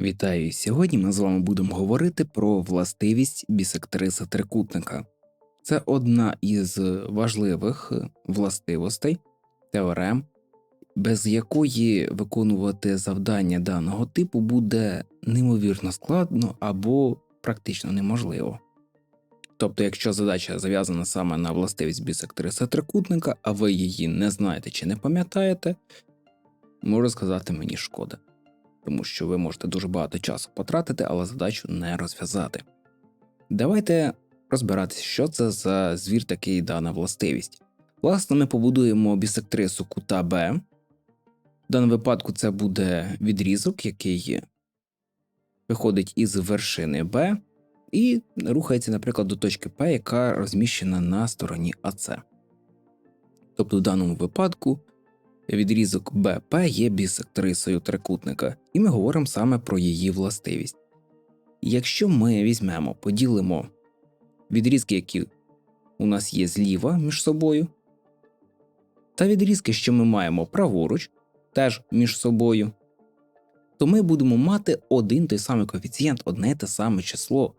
Вітаю! Сьогодні ми з вами будемо говорити про властивість бісектриси трикутника. Це одна із важливих властивостей теорем, без якої виконувати завдання даного типу буде неймовірно складно або практично неможливо. Тобто, якщо задача зав'язана саме на властивість бісектриси трикутника, а ви її не знаєте чи не пам'ятаєте, можу сказати мені шкода тому що ви можете дуже багато часу потратити, але задачу не розв'язати. Давайте розбиратися, що це за звір такий дана властивість. Власне, ми побудуємо бісектрису кута Б. В даному випадку це буде відрізок, який виходить із вершини Б і рухається, наприклад, до точки П, яка розміщена на стороні АЦ. Тобто, в даному випадку Відрізок БП є бісектрисою трикутника, і ми говоримо саме про її властивість. Якщо ми візьмемо, поділимо відрізки, які у нас є зліва між собою, та відрізки, що ми маємо праворуч, теж між собою, то ми будемо мати один той самий коефіцієнт, одне те саме число.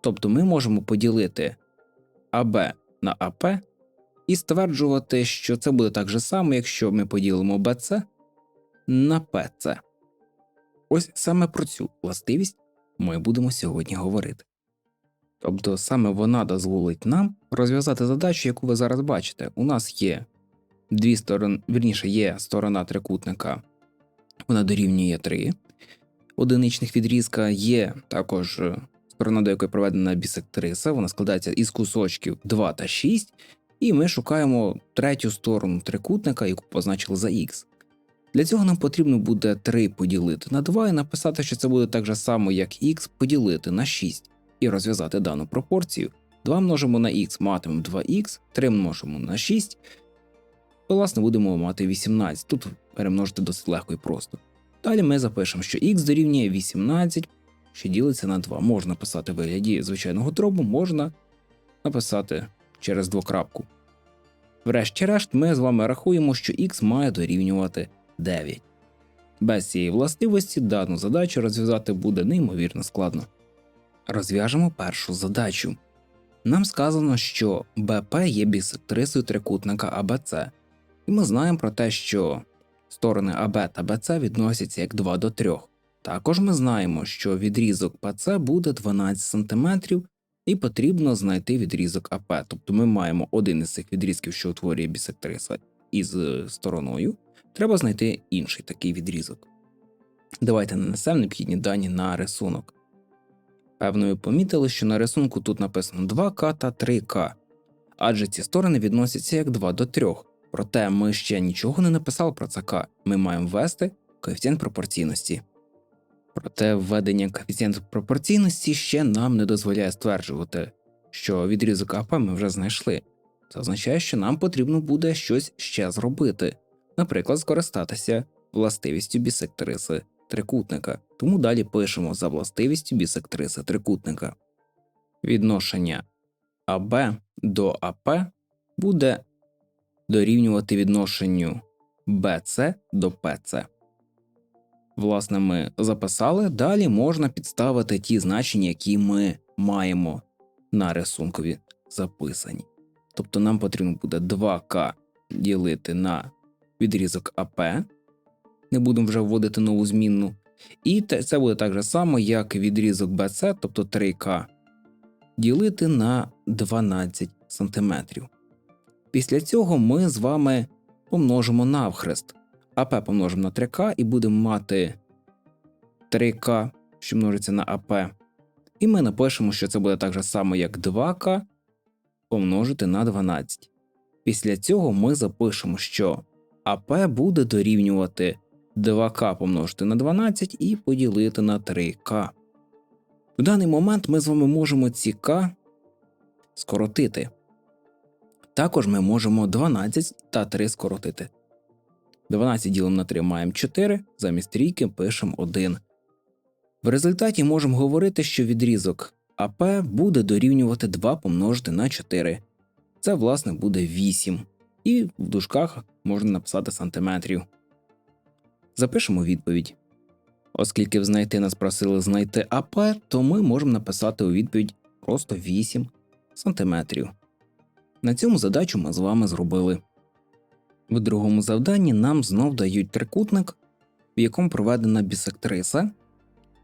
Тобто ми можемо поділити АБ на АП і стверджувати, що це буде так же само, якщо ми поділимо BC на PC. Ось саме про цю властивість ми будемо сьогодні говорити. Тобто саме вона дозволить нам розв'язати задачу, яку ви зараз бачите. У нас є дві сторони, вірніше, є сторона трикутника, вона дорівнює 3 одиничних відрізка, є також сторона, до якої проведена бісектриса, вона складається із кусочків 2 та 6, і ми шукаємо третю сторону трикутника, яку позначили за Х. Для цього нам потрібно буде 3 поділити на 2 і написати, що це буде так же само, як х поділити на 6, і розв'язати дану пропорцію. 2 множимо на х, матимемо 2х, 3 множимо на 6, то, власне, будемо мати 18. Тут перемножити досить легко і просто. Далі ми запишемо, що х дорівнює 18, що ділиться на 2. Можна написати в вигляді звичайного дробу, можна написати через двокрапку. Врешті-решт, ми з вами рахуємо, що х має дорівнювати 9. Без цієї властивості дану задачу розв'язати буде неймовірно складно. Розв'яжемо першу задачу. Нам сказано, що БП є бісектрисою трикутника АБЦ, і ми знаємо про те, що сторони АБ та БЦ відносяться як 2 до 3. Також ми знаємо, що відрізок ПЦ буде 12 см і потрібно знайти відрізок АП. Тобто ми маємо один із цих відрізків, що утворює бісектриса із е, стороною. Треба знайти інший такий відрізок. Давайте нанесемо необхідні дані на рисунок. Певно, ви помітили, що на рисунку тут написано 2К та 3К, адже ці сторони відносяться як 2 до 3. Проте ми ще нічого не написали про це К. Ми маємо ввести коефіцієнт пропорційності. Проте введення коефіцієнту пропорційності ще нам не дозволяє стверджувати, що відрізок АП ми вже знайшли. Це означає, що нам потрібно буде щось ще зробити, наприклад, скористатися властивістю бісектриси трикутника. Тому далі пишемо за властивістю бісектриси трикутника. Відношення АБ до АП буде дорівнювати відношенню BC до PC. Власне, ми записали. Далі можна підставити ті значення, які ми маємо на рисункові записані. Тобто нам потрібно буде 2К ділити на відрізок АП, не будемо вже вводити нову змінну. І це буде так же само, як відрізок BC, тобто 3К, ділити на 12 см. Після цього ми з вами помножимо навхрест. АП помножимо на 3К і будемо мати 3К, що множиться на АП. І ми напишемо, що це буде так же само, як 2К помножити на 12. Після цього ми запишемо, що АП буде дорівнювати 2К помножити на 12 і поділити на 3К. В даний момент ми з вами можемо ці К скоротити. Також ми можемо 12 та 3 скоротити. 12 ділимо на 3 маємо 4, замість трійки пишемо 1. В результаті можемо говорити, що відрізок АП буде дорівнювати 2 помножити на 4. Це, власне, буде 8. І в дужках можна написати сантиметрів. Запишемо відповідь. Оскільки в знайти нас просили знайти АП, то ми можемо написати у відповідь просто 8 см. На цьому задачу ми з вами зробили. В другому завданні нам знов дають трикутник, в якому проведена бісектриса.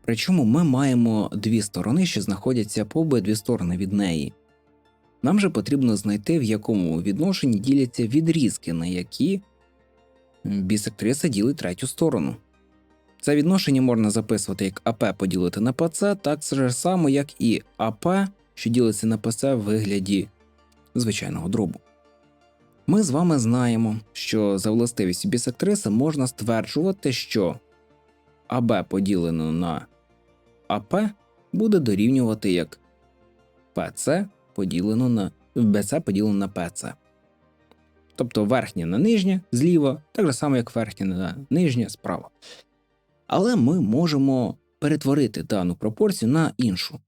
Причому ми маємо дві сторони, що знаходяться по обидві сторони від неї. Нам же потрібно знайти, в якому відношенні діляться відрізки, на які бісектриса ділить третю сторону. Це відношення можна записувати як АП поділити на ПЦ, так же само, як і АП, що ділиться на ПЦ в вигляді звичайного дробу. Ми з вами знаємо, що за властивістю бісектриси можна стверджувати, що АБ поділено на АП буде дорівнювати як ПЦ поділено на БЦ поділено на ПЦ. Тобто верхнє на нижнє зліва, так же само, як верхнє на нижнє справа. Але ми можемо перетворити дану пропорцію на іншу,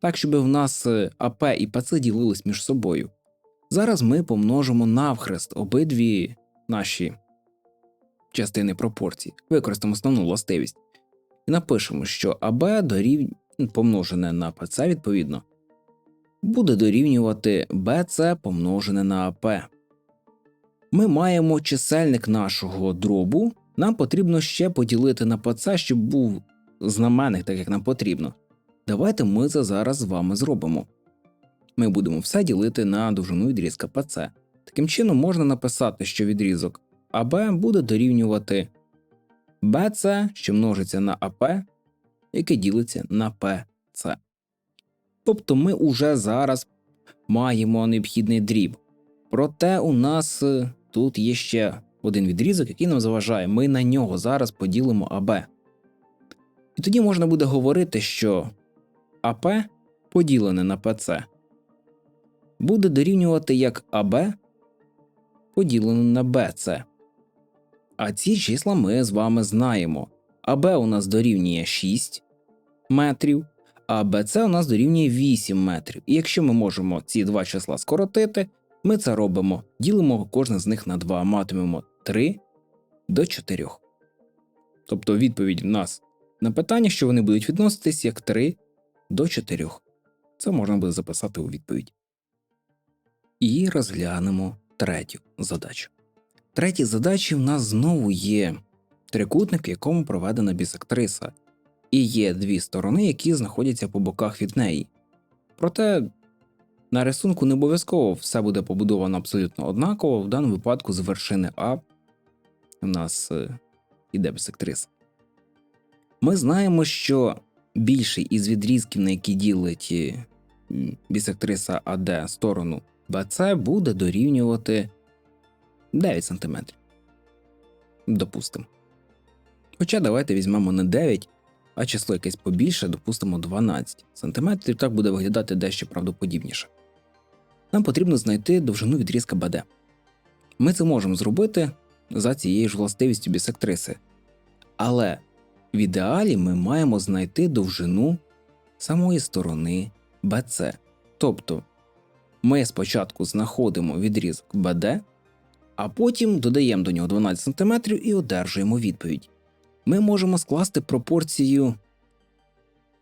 так, щоб в нас АП і ПЦ ділились між собою. Зараз ми помножимо навхрест обидві наші частини пропорцій, використаємо основну властивість. І напишемо, що АБ дорів... помножене на ПЦ відповідно буде дорівнювати БЦ помножене на АП. Ми маємо чисельник нашого дробу, нам потрібно ще поділити на ПЦ, щоб був знаменник, так як нам потрібно. Давайте ми це зараз з вами зробимо. Ми будемо все ділити на довжину відрізка ПЦ. Таким чином можна написати, що відрізок АБ буде дорівнювати БЦ, що множиться на АП, яке ділиться на ПЦ. Тобто ми уже зараз маємо необхідний дріб. Проте у нас е, тут є ще один відрізок, який нам заважає. Ми на нього зараз поділимо АБ. І тоді можна буде говорити, що АП поділене на ПЦ буде дорівнювати як АБ поділене на БЦ. А ці числа ми з вами знаємо. АБ у нас дорівнює 6 метрів, а БЦ у нас дорівнює 8 метрів. І якщо ми можемо ці два числа скоротити, ми це робимо, ділимо кожне з них на 2, матимемо 3 до 4. Тобто відповідь в нас на питання, що вони будуть відноситись як 3 до 4. Це можна буде записати у відповідь. І розглянемо третю задачу. Третій задачі в нас знову є трикутник, в якому проведена бісектриса, і є дві сторони, які знаходяться по боках від неї. Проте на рисунку не обов'язково все буде побудовано абсолютно однаково, в даному випадку з вершини А в нас е, іде бісектриса. Ми знаємо, що більший із відрізків, на які ділить бісектриса АД сторону БЦ, буде дорівнювати 9 см. Допустимо. Хоча давайте візьмемо не 9, а число якесь побільше, допустимо 12 см, так буде виглядати дещо правдоподібніше. Нам потрібно знайти довжину відрізка БД. Ми це можемо зробити за цією ж властивістю бісектриси. Але в ідеалі ми маємо знайти довжину самої сторони BC. Тобто ми спочатку знаходимо відрізок BD, а потім додаємо до нього 12 см і одержуємо відповідь. Ми можемо скласти пропорцію,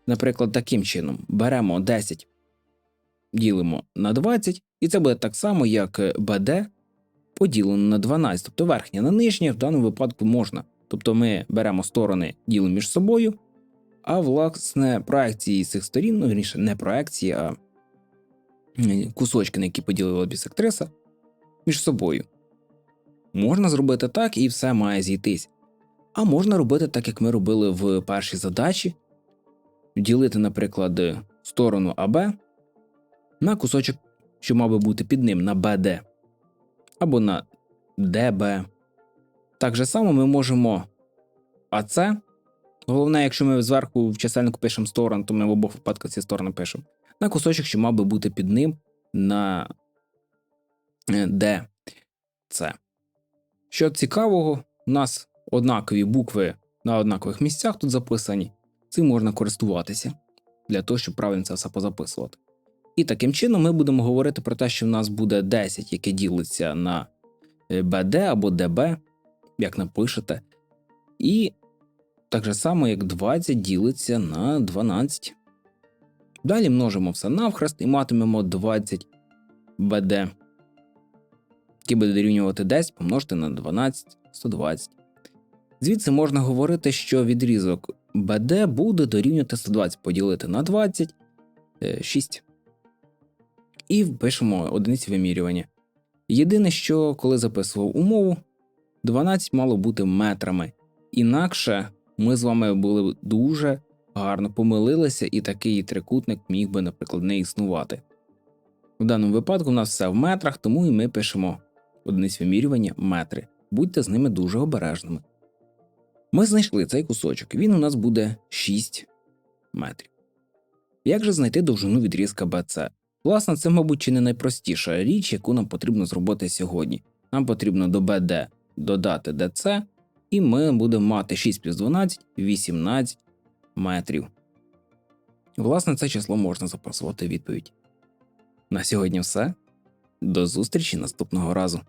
наприклад, таким чином: беремо 10, ділимо на 20, і це буде так само, як BD поділено на 12, тобто верхнє на нижнє в даному випадку можна. Тобто ми беремо сторони ділимо між собою, а власне проекції цих сторін, ну вірніше, не проекції, а кусочки, на які поділила бісектриса, між собою. Можна зробити так, і все має зійтись. А можна робити так, як ми робили в першій задачі: ділити, наприклад, сторону АБ на кусочок, що мав би бути під ним на БД, або на ДБ. Так же само ми можемо АЦ. Головне, якщо ми зверху в чисельнику пишемо сторону, то ми в обох випадках ці сторони пишемо. На кусочок, що мав би бути під ним на ДЦ. Що цікавого, у нас однакові букви на однакових місцях тут записані. Цим можна користуватися для того, щоб правильно це все позаписувати. І таким чином ми будемо говорити про те, що в нас буде 10, яке ділиться на BD або DB, як напишете. І так же само, як 20 ділиться на 12. Далі множимо все навхрест і матимемо 20 БД, який буде дорівнювати 10 помножити на 12 120. Звідси можна говорити, що відрізок БД буде дорівнювати 120 поділити на 20 е, 6. І впишемо одиниці вимірювання. Єдине, що коли записував умову, 12 мало бути метрами. Інакше ми з вами були дуже гарно помилилися, і такий трикутник міг би, наприклад, не існувати. В даному випадку у нас все в метрах, тому і ми пишемо одиниць вимірювання метри. Будьте з ними дуже обережними. Ми знайшли цей кусочок, він у нас буде 6 метрів. Як же знайти довжину відрізка BC? Власне, це, мабуть, чи не найпростіша річ, яку нам потрібно зробити сьогодні. Нам потрібно до BD додати DC, і ми будемо мати 6 плюс 12 18 метрів. Власне, це число можна записувати в відповідь. На сьогодні все. До зустрічі наступного разу.